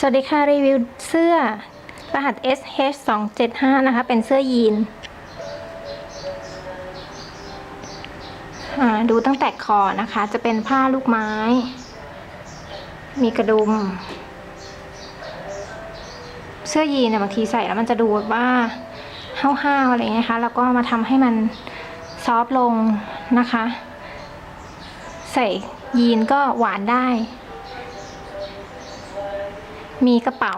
สวัสดีค่ะ รีวิวเสื้อรหัส SH 2 7 5 นะคะ เป็นเสื้อยีนดูตั้งแต่คอนะคะ จะเป็นผ้าลูกไม้ มีกระดุม เสื้อยีนเนี่ยบางทีใส่แล้วมันจะดูแบบว่าห้าวๆอะไรเงี้ยคะ แล้วก็มาทำให้มันซอฟต์ลงนะคะ ใส่ยีนก็หวานได้ มีกระเป๋า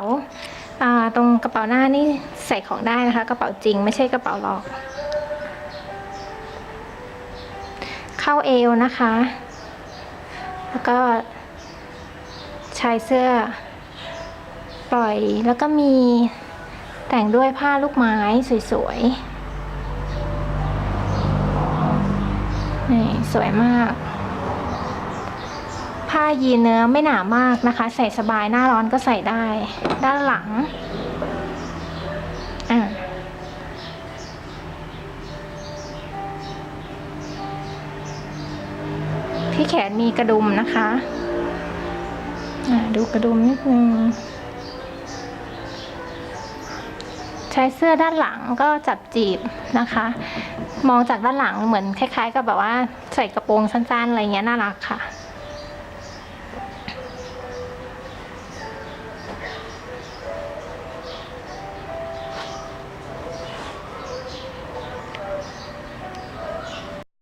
ตรงกระเป๋าหน้านี่ใส่ของได้นะคะ กระเป๋าจริงไม่ใช่กระเป๋าหลอก เข้าเอวนะคะ แล้วก็ชายเสื้อ ปล่อยแล้วก็มีแต่งด้วยผ้าลูกไม้สวยๆนี่สวยมาก ยีเนื้อไม่หนามากนะคะ ใส่สบายหน้าร้อนก็ใส่ได้ ด้านหลังอะที่แขนมีกระดุมนะคะอะดูกระดุมนิดนึงใช้เสื้อด้านหลังก็จับจีบนะคะ มองจากด้านหลังเหมือนคล้าย ๆ กับแบบว่าใส่กระโปรงสั้นๆอะไรเงี้ยน่ารักค่ะ